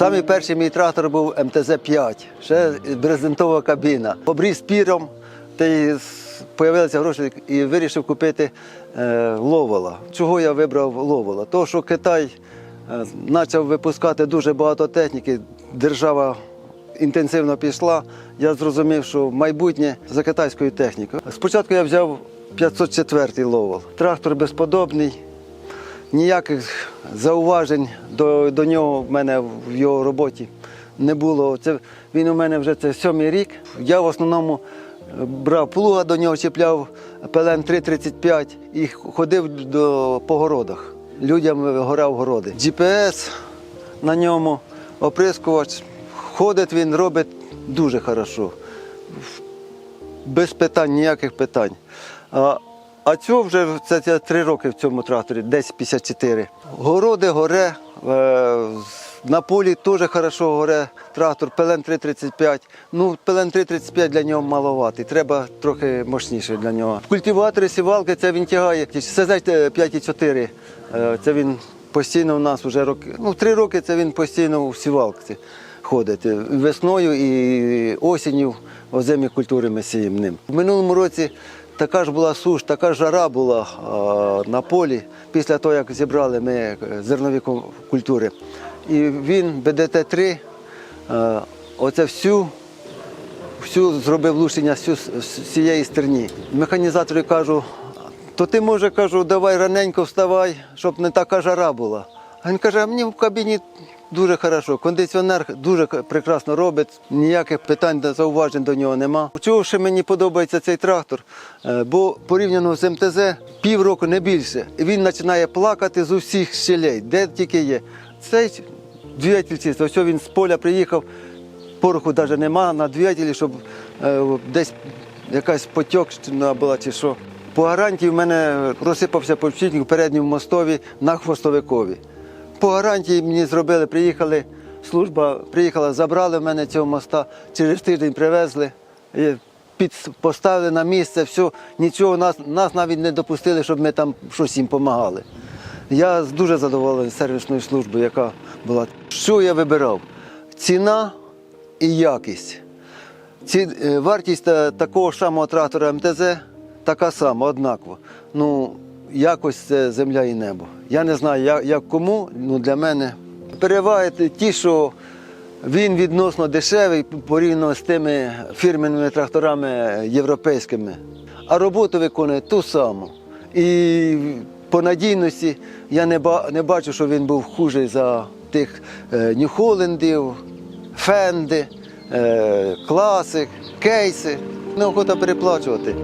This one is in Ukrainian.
Самий перший мій трактор був МТЗ-5, ще брезентова кабіна. Обріз піром, та й з'явилися гроші і вирішив купити е, ловола. Чого я вибрав ловола? Тому що Китай е, почав випускати дуже багато техніки, держава інтенсивно пішла. Я зрозумів, що майбутнє за китайською технікою. Спочатку я взяв 504 ловол. Трактор безподобний. Ніяких зауважень до, до нього в мене в його роботі не було. Це, він у мене вже це сьомий рік. Я в основному е, брав плуга до нього, чіпляв ПЛН 335 і ходив до, по городах. Людям горав городи. GPS на ньому, оприскувач. Ходить він, робить дуже хорошо без питань, ніяких питань. А цього вже це, це три роки в цьому тракторі, десь 54. Городи горе, е, на полі теж хорошо горе трактор, пелен 335. Ну, пелен 335 для нього маловатий, треба трохи мощніше для нього. Культиватори, сівалки, це він тягає. Це знаєте, 5,4. Е, Це він постійно у нас вже роки. Ну, три роки це він постійно у сівалці ходить. Весною і осінню озимі культури ми сіємо ним. В минулому році така ж була суш, така жара була а, на полі після того, як зібрали ми е, зернові культури. І він БДТ-3, е, оце всю всю зробив лущення всю з стерні. Механізатору кажу, то ти може кажу, давай раненько вставай, щоб не така жара була. А він каже, а мені в кабіні дуже хорошо, кондиціонер дуже прекрасно робить, ніяких питань та зауважень до нього нема. Чого ще мені подобається цей трактор? Е, Бо порівняно з МТЗ півроку не більше. І він починає плакати з усіх щелей, де тільки є. Цей двигатель ось він з поля приїхав, пороху навіть нема на двигателі, щоб е, десь якась потьокщина була чи що. По гарантії в мене розсипався почітник в передньому мостові на хвостовикові. По гарантії мені зробили, приїхали, служба приїхала, забрали в мене цього моста, через тиждень привезли, під, поставили на місце, все, нічого, нас, нас навіть не допустили, щоб ми там щось їм допомагали. Я дуже задоволений сервісною службою, яка була. Що я вибирав? Ціна і якість. Ці, е, вартість такого самого трактора МТЗ така сама, однакова. Ну, якось це земля і небо. Я не знаю, як, як кому, ну для мене. Переваги ті, що він відносно дешевий порівняно з тими фірменними тракторами європейськими, а роботу виконує ту саму. І по надійності я не, ба- не бачу, що він був хужий за тих е, Нью-Холлендів, Фенди, е, класик, кейси. Неохота переплачувати.